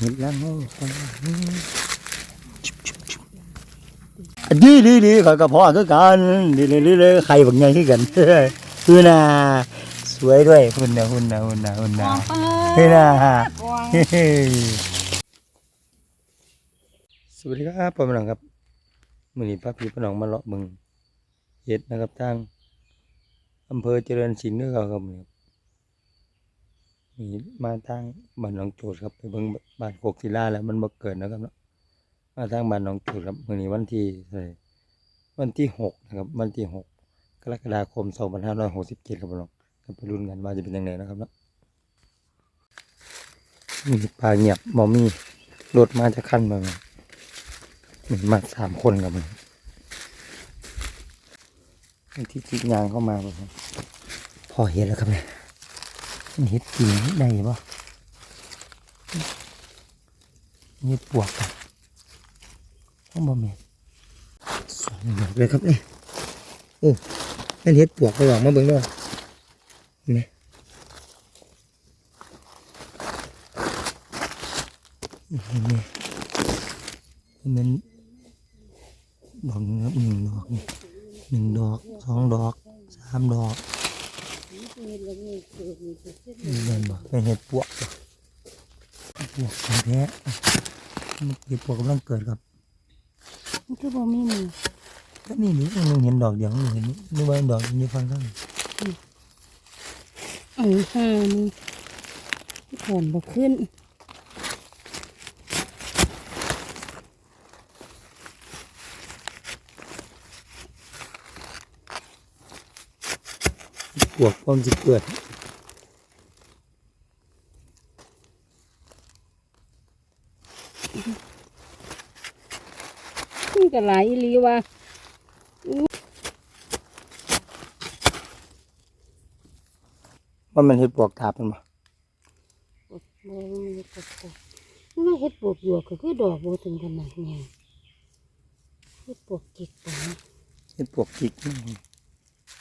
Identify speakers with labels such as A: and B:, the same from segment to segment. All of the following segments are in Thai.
A: เห็นแล้วดีดีดีขอยกับพ่อคือกันดีดีดีใครบักไงคือกันคือน่ะสวยด้วยหุ่นนะหุ่นนะหุ่นนะหุ่นนะเฮ้ยน่ะสวัสดีครับพ่อแม่น้องครับมือนี้ป้าพี่พ่อน้องมาเลาะเบึงเฮ็ดนะครับทางอำเภอเจริญศิลป์เด้อครับ นี่มาทางบ้านหนองโจดครับไปเบิ่งบ้านโคกศิลาแล้วมันบ่เกิดนะครับเนาะมาทางบ้านหนองโจดครับมื้อนี้วันที่เท่าไหร่วันที่หกนะครับ วันที่หกกรกฎาคมสองพันห้าร้อยหกสิบเจ็ดครับพี่น้องไปลุ้นกันว่าจะเป็นยังไงนะครับเนาะมีป่าเงียบบ่มีรถมาจะขั้นมามีมาสามคนครับมันที่จิกยางเข้ามาครับพอเห็นแล้วครับเนี่ย มันเห็ดกินได้ปะนี่ปวกอะข้างบนแม่นสองดอกเลยครับเนี่ยโอ้นั่นเห็ดปวกไปหรอกมาเบิ่งด้วยเห็นไหมเห็นไหมมันดอกหนึงครับหนึ่งดอกนี่หนึ่งดอกสองดอกสามดอก นี่เงินบ่เป็นเห็ดปวกบ่ปวกของแท้มันเห็ดปวกกำลังเกิดครับ
B: มันคือบ่มีมือ
A: ก็นี่นี่มันเห็นดอกเดียวมันเห็นนี่ว่าดอกนี่ฟังข้าง
B: อันห้านี่ถอนบ่ขึ้น
A: วกพร้อมจะเกิด
B: นี่ก็หลายอีหลีว่า
A: ว่ามันเห็ดปวกทาบมันบ่
B: บ่บ่มีกระปกมันเฮ็ดปวกหยวกก็คือดอกบ่ถึงขนาดใหญ่เฮ็ดปวกจิกไปนะ
A: เห็ดปวกจิกนี่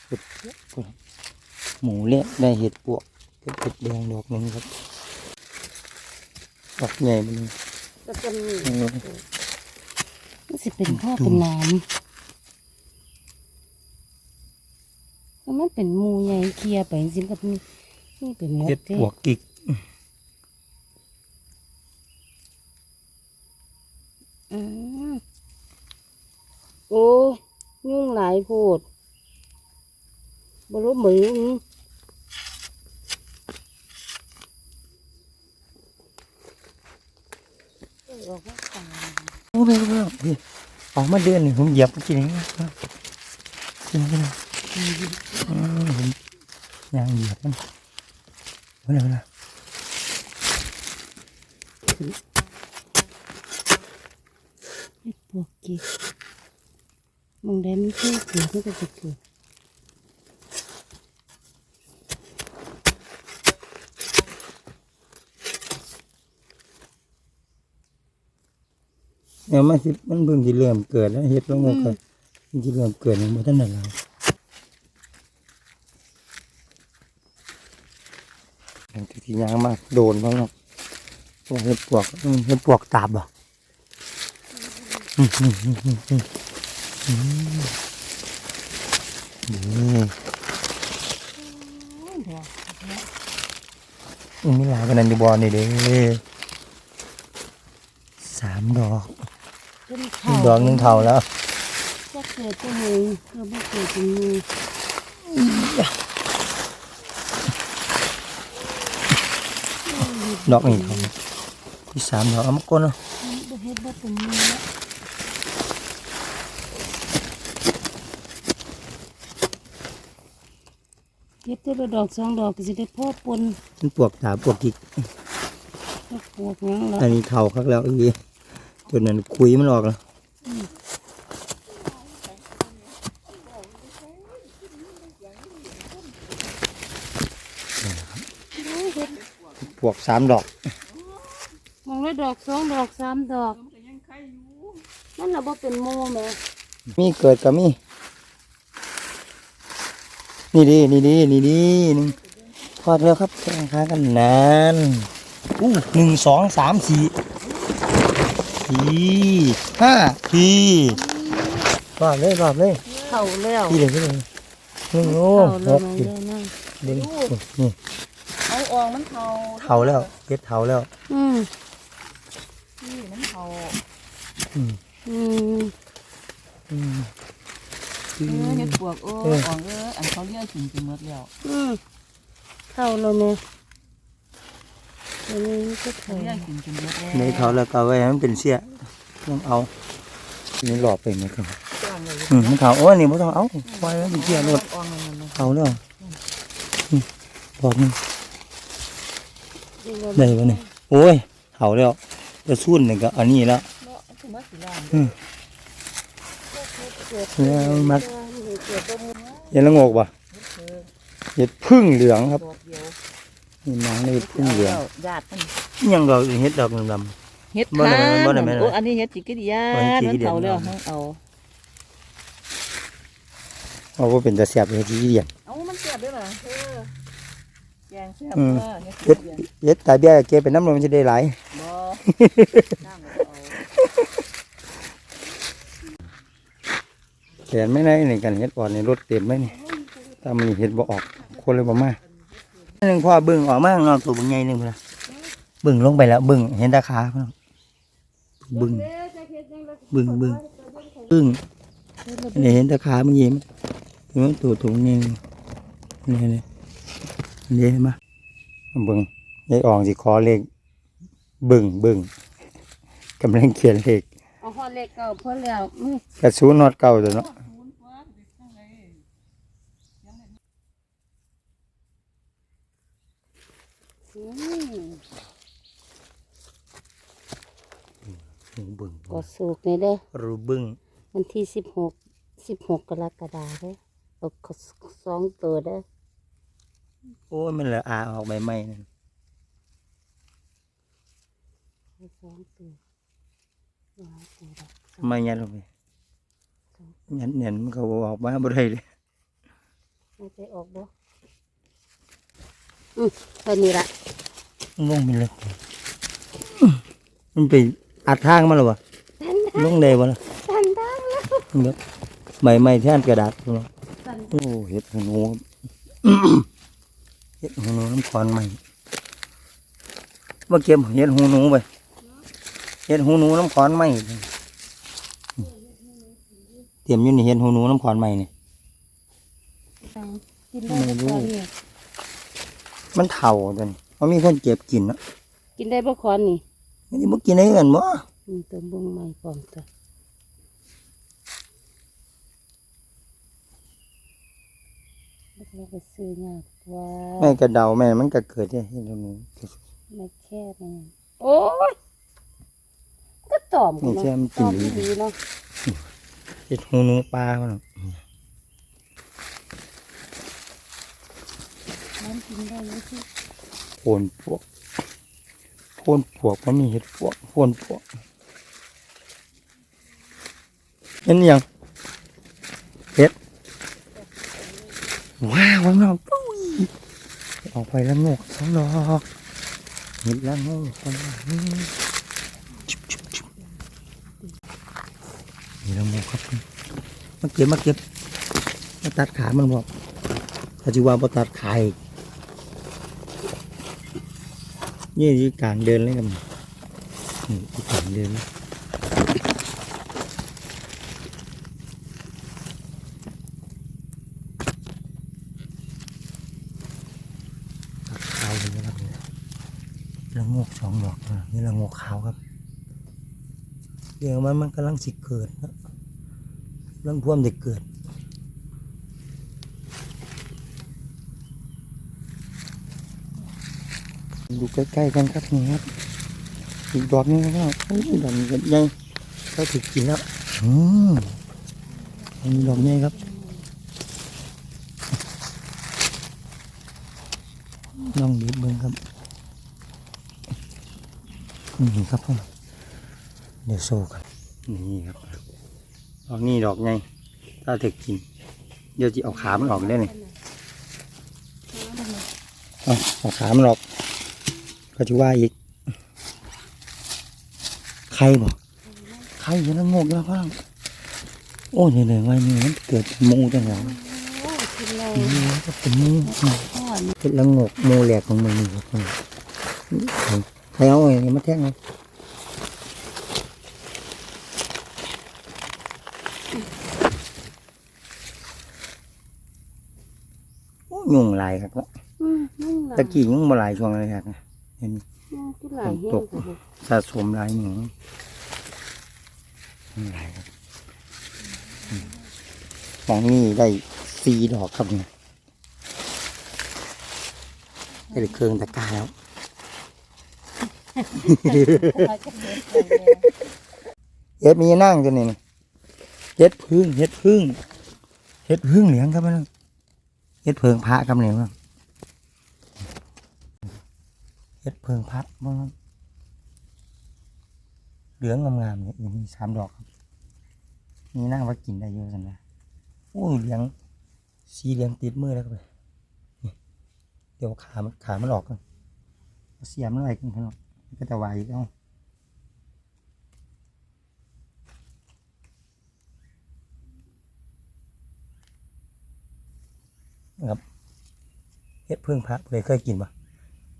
A: เห็ดปวกพุ่น หมูเละได้เห็ดปวกเป็นเห็ดแดงดอกหนึงครับดอกใหญ่มันนี่
B: ก็จะมี
A: เออ
B: มันสิเป็นพ่อเป็นน้ำแล้วมันเป็นหมูใหญ่เคลียร์ไปสิมันก็มีนี่เป็นหมด
A: เห็ด
B: เด้
A: ปวกจิก
B: อืมโอ้ยยุ่งหลายโพดบรู้เหมือน ออกมาตาย
A: โอ้ไปไปไปพี่ออกมาเดือนหนึ่งผมเหยียบกินเองนะกินกินผมยางเหยียบมันเอาเลยเอาเลย
B: เฮ็ดพวกกิกมองได้ไมันคือเกิดมันก็จะเกิด
A: เนี่ยมันสิมันเพิ่งจะเริ่มเกิดแล้วเห็ดลงมาเกิดมันจะเริ่มเกิดยังไม่ทันได้แล้วอย่างที่ยางมากโดนบ้างเนาะพวกเห็ดปวกอืมเห็ดปวกตาบอะอืมอืมอืมอืมอืมอืมนี่
B: ดอก
A: อืมมีหลายกันนั่นดีบอลนี่เด้สามดอก
B: เป็น
A: อีก ดอกหนึงเท่าแล้ว
B: ก็เกิดตัวหนึ่งก็บ่เกิดตัวหนึ่ง
A: ดอกนี่เท่าที่สามดอกเอามาก้นเนาะ
B: บ่เฮ็ดบ่เป็นมือละเฮ็ดตัวละดอกสองดอกก็สิได้พ่อปน
A: มันปวกตาปวกกิก
B: ก็ปวกหยังละ
A: อันนี้เท่าคักแล้วอีตัวนั้นคุยมันออกแล้ว ปวกสามดอก
B: มองแล้วดอกสองดอกสามดอก มันน่ะบ่เป็นโมแหม่
A: มีเกิดกับมี นี่ดีนี่ดีนี่ดีนึงทอดแล้วครับแข่งขากันนานอู้หนึ่งสองสามสี่ สี่ห้าทีรอบเลยรอบเลย
B: เข้าแล้ว
A: ทีเดียวทีเดียวหนึ่งโอ้
B: เข้า
A: ห
B: แล้ว
A: ก
B: มัน
A: ที
B: ได้นั่ง
A: เด่นนี่
C: เอาออกมันเทา
A: เท่าแล้วเพชรเท่าแล้ว
B: อืม
C: นี่มันเทา
A: อืม
B: อืม
A: อืม
C: เออเฮ็ดปวกเออ
A: เออ
C: ออกเอออันเขาเรียกกินไปหมดแล้ว
B: อืมเข้าแล้วแม่อันนี้ก็
C: เขา
B: เข้า
C: เรียกกินไปหมดแล้ว
A: ในเท่าแล้วก็เอาไว้ให้มันเป็นเสี้ยต้องเอานี่หลอกไปไหมครับ
C: จ้างเลย
A: อืมมันเท่าโอ้ยนี่ไม่ต้องเอาไว้ให้มันเป็นเสี้ยรถ
C: ออกมันมัน
A: เท่าแล้วอืมบอกนี่ได้ปะเนี่ยโอ้ยเท่าแล้วจะสุ่นนี่ก็อันนี้แล้ว
C: เนาะคือมาสิล่าง
A: แล้วมัดเห็นละโงกปะเห็ดพึ่งเหลืองครับ
C: ดอกเดียว
A: นี่นางเห็ดพึ่งเหลือง
C: ญาติมัน
A: นี่ยังดอกเห็ดดอกดำ
C: เฮ็ด
A: บ่ได้
C: ทาน
A: บ่ได้แม่น
C: โอ้อันนี้เฮ็ดจิกกิดิยา
A: บ่เฮ็ดจิ
C: มั
A: กกิ
C: น
A: ดิยา
C: เทาแล้วให้เอา
A: ๆเอาว่าเป็นตะเสียบเห็ดที่เดียน
C: เอามันเสียบได้ป่ะเออแกงเสียบ
A: อืม
C: เออเฮ็ด
A: เห็ด
C: เสียบ
A: เห็ดตายเบี้ยเก็บเป็นน้ำลมมันจะได้หลาย
C: บ่จ้างเอา
A: แขนไม่ได้ในการเห็ดอ่อนในรถเต็มไหมนี่ถ้ามันเห็ดบ่ออกคนเลยบ่มาห นึ่งพ่อบึ้งออกมาข้างนอกตัวบึ้งใหญ่หนึ่งพุ่นล่ะบึ้งลงไปแล้วบึ้งเห็นตาขาพุ่นล่ะบึ้งบึ้งบึ้งบึ้งนี่เห็นตาขาเมื่อกี้มั้ยเห็นไหมตัวตัวนี้นี่นี่นี่นี่เห็นไหมบึ้งยายอ่องสิขอเลขบึ้งบึ้งกำลังเขียนเลข
B: เอาฮอดเลขเก่าพอแล้วอืม
A: กระสูนนอดเก่าตัวเนาะ
B: อืม
A: บึ้ง
B: ก็สูกนี่เด้อ
A: รูบึ้ง
B: วันที่สิบหกสิบหกกรกฎาคมเด้อเอาสองตัวเด้อ
A: โอ้ยมันเหลืออาออกใบไม้นั่น
B: สองตัวเละ
A: ไม้ยันลงไปยันเนียนมันเขาออกมาบ่ได้เลย
B: ไม่ไปออกบ่ อืมแค่นี้ละ
A: มันลงไปเลยมันไปอัดทางมาหรอวะลงได้บ่ล่ะ
B: สันดังแล้ว
A: มันแบบใบไม้แท่นกระดาษพุ่นเนาะ
B: สัน
A: โอ้เห็ดหูหนูเห็ดหูหนูน้ำคอนใหม่มาเก็บเห็ดหูหนูไปเห็ดหูหนูน้ำคอนใหม่เตรียมอยู่นี่เห็ดหูหนูน้ำคอนใหม่นี่
B: ดังกินได้
A: ไม่
B: บ่
A: รู้
B: คอนนี่
A: มันเถ่าจนมันมีคนเก็บกินเนาะ
B: กินได้บ่คอนนี่
A: มันจะบ่กินได้กันบ่
B: อืมตัวบุ้งใหม่พร้อมตัวแล้วก็ซื้อยากว่า
A: แม่กระเดาแม่มันก็เกิดเนี่ยเห็นตรงนี้
B: ไม่แค่นี้โอ้ยก็ตอมกัน
A: นี่แค่มัน
B: ต
A: กิน
B: อม
A: ดี
B: ดีเนาะ
A: เห็ดหูหนูปลาเขาเนาะ
B: มัน กินได้ไหมที่
A: โพนพวกโพนพวกมันมีเห็ดพวกโพนพวกนั่นยังเห็ดว้าวว้าวปุ้ยออกไปแล้วงกสองดอกเห็ดแล้วงกสองดอกนี่แล้วงกครับมาเก็บมาเก็บมาตัดขามันบอกถ้าจิว่าพอตัดขาอีก นี่ที่กลางเดินเลยครับนี่ที่กลางเดินเลยขาวเลยนะครับเนี่ยละงกสองดอกนะนี่ละโงกขาวครับ เดี๋ยวมันมันกำลังสิเกิดนะกำลังพ่วมจะเกิด ดูใกล้ๆกันครับนี่ครับอีกดอกนึงนะครับโอ้ยดอกนี้ใหญ่เขาถูกกินแล้วอืมอันนี้ดอกใหญ่ครับลองบีเบิ้งครับนี่ครับผมเดี๋ยวโซ่กันนี่ครับดอกนี้ดอกใหญ่ถ้าถูกกิน เดี๋ยวจะเอาขามันออกได้เลยเอาเอาขามันออก เขาจะว่าอีกใครบอกใครอยู่แล้วงกแล้วพ่อโอ้ยเหนื่อยๆไว้นี่มันเกิดเป็นหมูจังหวะ
B: โอ้กินเลย
A: นี่ก็เป็นหมู
B: พ่อ
A: เป็นละงกหมูแหลกของมึงนี่ครับใครเอาไอ้นี่มาแท่งเลยโอ้ยุงหลายครับ
B: อืมนั่งหลับ
A: ตะกี้ยุงมาหลายช่วงเลยครับ เห็น
B: อืมกินหลายแห้งแต่บ่
A: สะสมหลายหนึ่งหลายครับอืมของนี่ได้สีดอกครับเนี่ยได้เครื่องตะกร้าแล้วเฮ็ดมีนั่งจนนี่เฮ็ดพึ่งเฮ็ดพึ่งเฮ็ดพึ่งเหลียงครับมันเฮ็ดเพิงพระครับเนี่ยมันเฮ็ ดเพิงพระมันเหลืองงามๆเนี่ยมีสามดอกครับมีนั่งว่ากินได้เยอะกันนะโอ้ยเหลืองสีเหลืองติดมือแล้วครับนี่เดี๋ยวขามันขามันออกกันเอาเสียมมันอะไรกันข้างนอกมันก็จะไหวอีกเอ้าครับเฮ็ดเพึ่งพระเคยเคยกินปะ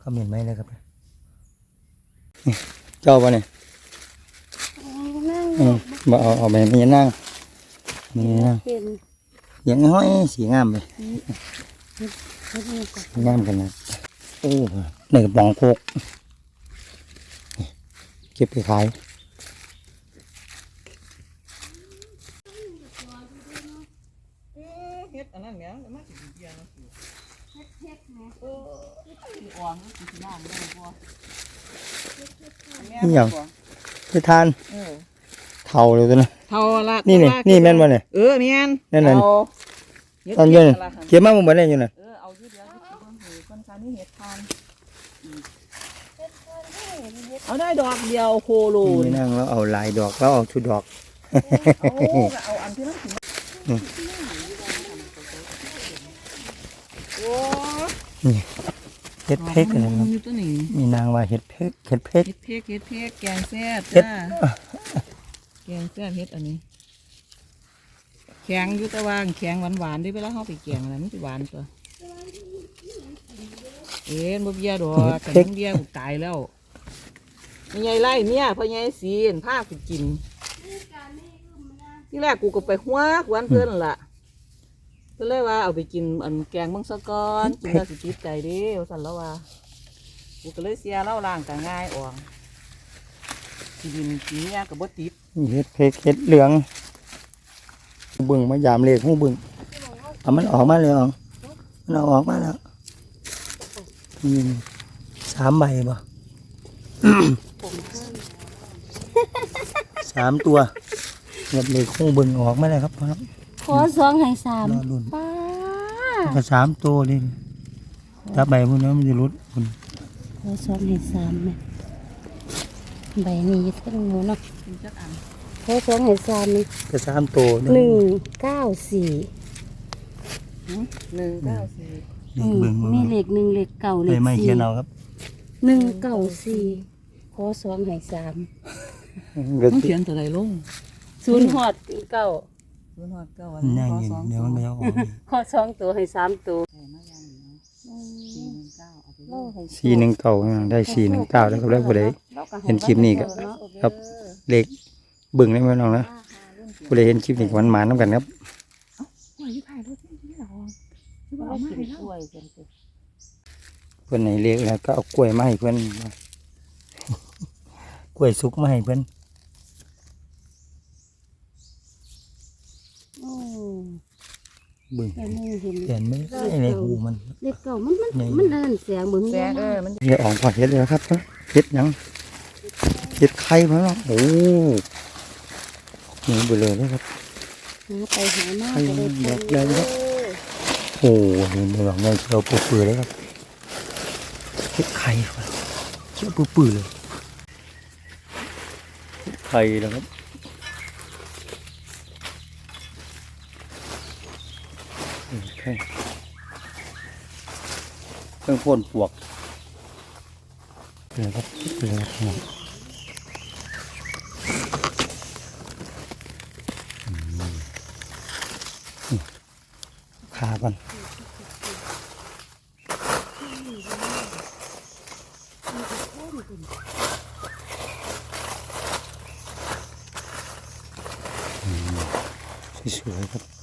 A: คอมเมนต์ไหมเลยครับนี่เจ้าปะเนี่ย
B: นั่ง
A: อืมบ่เอาเอาไปมีนั่งมีนั่ง
B: เป็น
A: อย่างห้อยสีงามไป
B: เฮ็ดนี่ก็
A: สีงามกันนะโอ้ในกระป๋องโคกนี่เก็บไปขาย
C: เฮ็ดอันนั้นแหม่แล้วมาสิเบียร์เนาะสิเฮ็ดแม่เออ สิอ่อนสิสิน้ำได้บ่
A: นี่หยัง ไปทาน
C: เออ
A: เท่าเลยตัวนะ
C: เท่าละ
A: นี่นี่นี่แม่นบ่เนี่ย
C: เออแม่น
A: นั่นน่ะ
C: เอา
A: ตอนเย็น
C: ฮ็ดละหั่น
A: เก็บมาหมดเลยอยู่น่ะ
C: เออเอาอยู่เดี๋ยวสิเบิ่งให้คนคันนี้เฮ็ดทานเอาได้ดอกเดียวโคโล
A: นี่
C: น
A: นั่งแล้วเอาลายดอกแล้วเอาชุดดอก
C: เอาก็เอาอันที่นั้นสิโอ้
A: เฮ็ดเพ็กอะไรครับ
C: อยู่ตัวนี้
A: มีนางว่าเฮ็ดเพ็กเฮ็ดเพ็ก
C: เฮ็ดเพกเฮ็ดเพกแกงแซ่บ
A: เฮ็ด
C: จ้าแกงแซ่บเฮ็ดอันนี้ แข็งอยู่แต่ว่าแข็งหวานหวานๆเด้วยเวลาเฮาไปแกงอะไรมันสิหวานตัว เอ็นบ่เบียดอกแต่มันเบียกูตายแล้วมีใหญ่ไล่เนี่ยพ่อใหญ่สีนพากูกิน ที่แรกกูก็ไปหัวกวนเพื่อนนั่นล่ะ เพิ่นเลยว่าเอาไปกินอันแกงมังสะกอนกินแล้วสิติดใจเด้ว่าซั่นแล้วว่ากูก็เลยเสียเล่าล่างก็ง่ายออกกินกินเนี่ยก็บ่ติด
A: เฮ็ดเพ็กเฮ็ดเหลืองเบิ่งมายามเลขหูเบิ่งเอามันออกมาเลยอ๋องมันเอาออกมาแล้วนี่สามใบบ่
B: ผมเพิ่ม
A: สามตัวเฮ็ดเลขหูเบิ่งออกมาแล้วครับครับ
B: ข อสองให้สาม
A: รอรุ่น
B: ป้า
A: ก็สามตัวนี่ถ้าใบพวกนี้มันจะรุดคุณ
B: ขอสองให้สามเนี่ยใบนี้อยึดขึ้นหมูเนาะ
C: กินจักอัน
B: ขอสองให้สามนี่
A: ก็สามตัว
B: หนึ่งเก้าสี่
C: หนึ่งเก้าสี่
A: เลขเบิ่ง
B: มีเลขหนึ่งเลขเก่าเล
A: เลย
B: ข
A: ไม่
B: สี่
A: เขียนเอาครับ
B: หนึ่งเก้าสี่ขอสองให้สาม
A: ก็
C: ต้อง
A: สิ
C: เขียนตัวใดลง
B: ศูนย์หอดเก้า
C: ศูนย์หอดเก้าวัน
A: นั่ง
C: ขอ
A: อยู่
C: สอง
A: เดี๋ยวมันก็จะออกอีก
B: ขอสองตัวให้สามตัว
C: ใส่มาอย่างนี้สี่หนึ่งเก้าเอาไปเล
B: โล่
C: ย
B: ให้
A: สี่หนึ่งเก้าได้สี่หนึ่งเก้าแล้วก็ได้ผู้ใดเห็นคลิปนี้ก็ครับ เลขเบิ่งได้ไหมน้องนะผู้ใดเห็นคลิปนี้ก็มันหมาน้ำกันครับ
C: ว่าอยู่ถ่ายรถนี่หรอหรือว่า
B: เอา
C: เอา
B: มา
C: มา
B: ให้
C: ให้
B: เรา
C: เรา
A: เพื่อนไหนเลขแล้วก็เอากล้วยมาให้เพื่อนกล้วยสุกมาให้เพื่อน
B: โอ้
A: เบิ่ง
B: แต่ไม่เห็น
A: เห็นไหมในหูมัน
B: เลขเก่ามันมัน
A: ใหญ่
B: มันเดินเสียงเบิ่ง
C: แซงเออมัน
A: เดี๋ยวออกพอเห็ดเลยครับเห็ดหยังเห็ดไข่พะเนาะโอ้นี่ไปเลยนะครับ
B: หาไปหามา
A: ไข่
B: ก็ได้
A: ดอกแดงครับโอ้นี่มันดอกแดงเขียวปื้อๆเลยครับเห็ดไข่ครับเขียวปื้อๆเลยเห็ดไข่นะครับ เห็ดไข่เครื่องพ่นปวกเลยครับเรือทางอืมนี่ขาก่อนอืมสวยๆครับ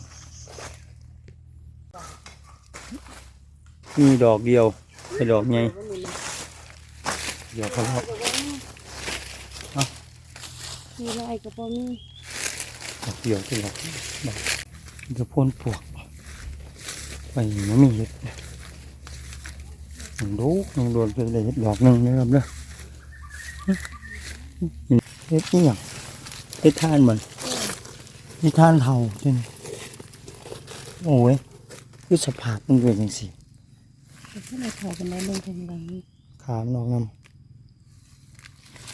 A: มีดอกเดียวไอ้ดอกไงเดี๋ยวเขาเนาะ
B: มีลายกับบ่มี
A: ดอกเดียวที่ดอกดอกมันจะพ่นปลวกไปมันมีเห็ดมันดูมันโดนไปเลยเห็ดดอกหนึ่งนะครับเนาะเห็ดนี่อย่างเห็ดทานเหมือนเห็ดทานเทาจริงโอ้ยคือสภาพมันเป็นยังสิ
B: แต่ ถ้าเราถอดกันได้ลงทางหลังนี่
A: ขามนอกน้ำ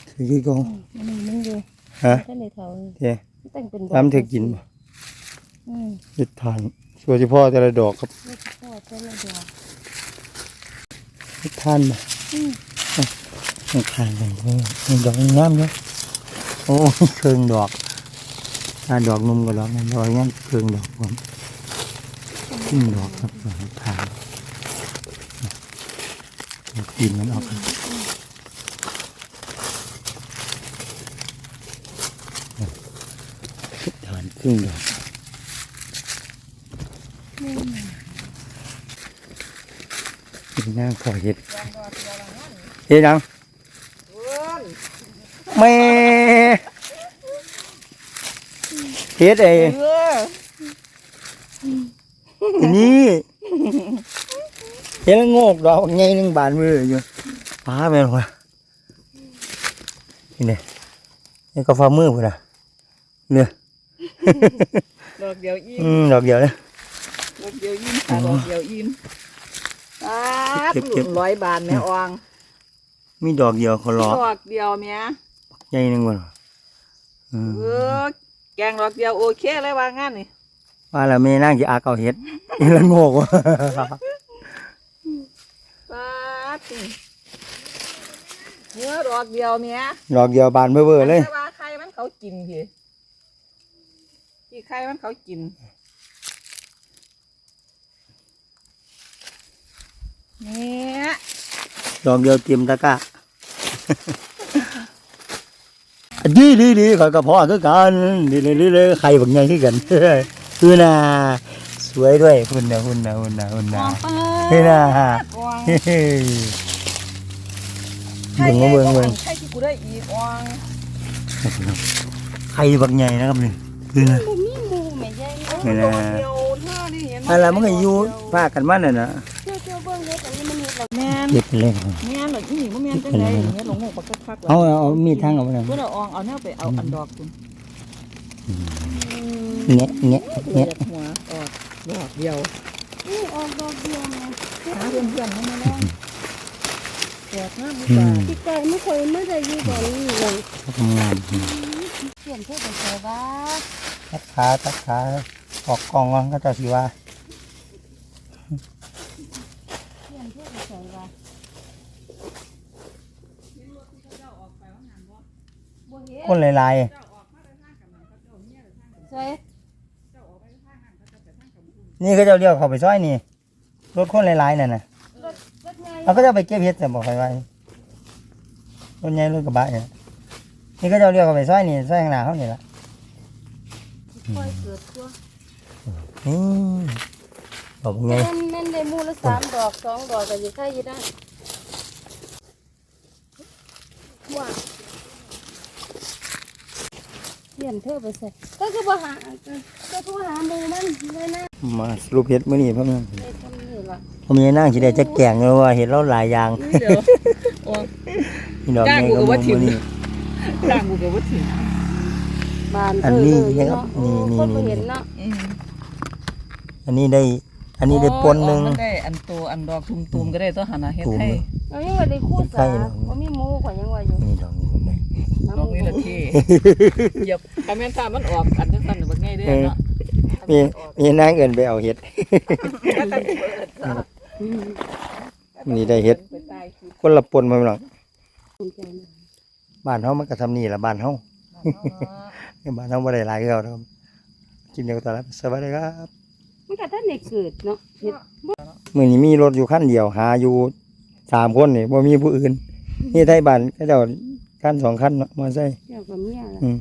A: ถือกี่กอง
B: มันนี่มันอยู่
A: ฮะ
B: ถ้าในเถา
A: เท่
B: แต่งเป็น
A: น้ำเธอกินบ่
B: อืม
A: เห็ดทานสวยเฉพาะแต่ละดอกครับ
B: แล้วก็ทอดแต่ละดอก
A: เห็ดทานบ่
B: อืม
A: มันทานเลยนี่ดอกงามเนาะโอ้ยเครื่องดอกถ้าดอกนุ่มก็ดอกนั้นดอกยังเครื่องดอกผมขึ้นดอกครับดอกทานดอ กกินมันออกดทานครึ่งดอกนี่นางขอเห็ดเฮ็ดยัง
C: เม่
A: เฮ็ดไอ้
C: เออ
A: นี่ เฮ็ดแล้วโงกดอกใหญ่หนึงบานมืออยู่ป้าแม่นว่ะนี่นี่นี่ก็ฝ่ามือพุ่นน่ะเนี่ย
C: ดอกเดียวอิ่ม
A: อืมดอกเดียวนะ
C: ดอกเดียวอิ่มค่ะดอกเดียวอิ่มตาด
A: เก็บ
C: ห
A: เก็
C: ลุ
A: บ
C: นร้อยบาทแม่ออง
A: มีดอกเดียวเขารอ
C: ดอกเดียวแม่
A: ใหญ่หนึงบ่ล่ะอืม
C: เออแกงดอกเดียวโอเคเลยว่างั้นนี่
A: ว่าแล้วแม่นางสิอาเอาเฮ็ดนี่ละโงกว่ะ
C: ตาดนี่เนื้อดอกเดียวแม่
A: ดอกเดียวบานเบ้อๆเลย
C: แต่ว่าใครมันเขากินพี่ที่ใครมันเขากินเนี่ย
A: ดอกเดียวเตรียมตะกร้าดีดีดีข่อยก็พอคือกันดีเลยดีเลยใครบักใหญ่คือกันคือน่ะสวยด้วยคุณน่ะคุณน่ะคุณน่ะคุณ
C: ม
A: น่ะ
C: องไป
A: นี่น่ะ
C: วาง
A: เฮ้ย
C: ใคร
A: เบิ่งมาเบิ่งเบิ่ง
C: ใครที่กูได้อีกวาง
A: ใครบักใหญ่นะครับนี่คือน่ะ
B: บ่มีหมู่แม่ใหญ่เนาะ
A: นี่
C: ด
A: นะ
C: อกเดียวหน้านี่เห็น
A: อะไรมันก็อยู่พากันมาน่ะนะ
B: เจ้าเจ้าเบิ่งเฮ็ดอันนี้มันเฮ็ดแล้ว
C: แม่น
A: เก็บไปเลย
C: แม่นหรออีนี่บ่แม่นจังไดอย่างเงี้ยหลงหงปักคักๆ
A: เอาเอาเอามีดทางเอาไปเลย
C: เพื่อเอาอองเอาแนวไปเอาอันดอกคุณ
A: เงี้ยเงี้ย
C: เงี้
A: เงี้
C: ย
A: ย
C: หัวออกดอกเดียว
B: นี่ออกดอกเดียวแม่
C: หาเพื่อนๆให้มาลองแจกน้ำมุก
A: อื
C: ตาม
B: ที่ไก่ไม่เคยไม่ได้อยู่ตอนนี้เลย
A: ทำงาน
B: เปลี่ยนเพื่อไปใส่บ้า
A: ตักขาตักขาออกกล้องว่าก็จะสิว่า
B: เปลี่ยนเพื่อไปใส่บ้าบ่เห็น
A: คนหลาย
B: ใส่
A: ๆนี่ก็จะเรียกเขาไปซอยนี่ รถคนหลายๆนั่นน่ะ
B: รถรถใหญ่
A: เราก็จะไปเก็บเห็ดแต่บอกใครไว้รถใหญ่รถกระบะเนี่ยนี่ก็จะเรียกเขาไปซอยนี่ซอยข้างหน้าเขานี่ละ
B: ค่อยเกิดตัว
A: นี่บอกไง
B: นั่นนั่นได้หมูละสามดอกสองดอกก็สิใครอยู่ได้ว้าเป ลี่ยนเพื่อไปใส่ก็คือบ่หาก็คือบ่หาหมูมันเลยนะ
A: มาสรุปเห็ดมื้อนี้พ่อแม่
B: ได้ทำนี่ล่ะ
A: พ่อแม่นั่งสิได้จะแกงเลยว่าเห็ดเราหลายอย่าง
C: เดี๋ยวออก
A: นี่ดอก
C: จ้าง
A: ไง
C: กู
A: ก็
C: ก็
A: ม
C: ว่า
A: อง
C: ถิ่ม
A: มื้อนี้
C: ร่างกูกับวัตถุ
B: บาน
A: อัน
B: เออ
A: นี้
B: เลย
A: นะครับ
B: เนาะโอ้
A: นี่
B: คนบ่
A: นี่
B: เห็นเนาะ
C: อืม
A: อันนี้ได้ อันนี้ได้ปนหนึ่ง
C: อ๋อมันได้อันโตอันดอกตุ่มๆก็ได้ตัวหานาเฮ็ด
A: ตุ่ม
C: ให้
B: เอายังว่าได้คู่
A: ใกล้
B: สา
A: แล้ว
B: บ่มีหมูข่อยยังว่าอยู่
A: นี่ดอกนี้ผมได้
C: ดอกนี้ละเท่เหยียบคาแม่นถ้ามันออกอันจังซั่นน่ะบ่ง่ายเด้อเนาะ
A: มีมีนางเอินไปเอาเห็ด
C: ก็ต้องเปิดค่ะ
B: อืม
A: นี่ได้เห็ด
C: ไปตายคือ
A: คนละปนมาหลัง
B: ภูมิใจนะ
A: บ้านเฮามันก็ทำนี่ล่ะบ้านเฮาบ้านเฮาบ่ได้หลายคือเขาครับกินเดียวตอนรับสวัสดีครับ
B: มันก็ท่านได้เกิดเนาะเฮ็ด
A: มื้อนี้มีรถอยู่คันเดียวหาอยู่สามคนนี่บ่มีผู้อื่นนี่ไทยบ้านเขาเจ้า คันสองคันเนาะมอไซค์
B: เจ้ากับเมียล่ะ
A: อืม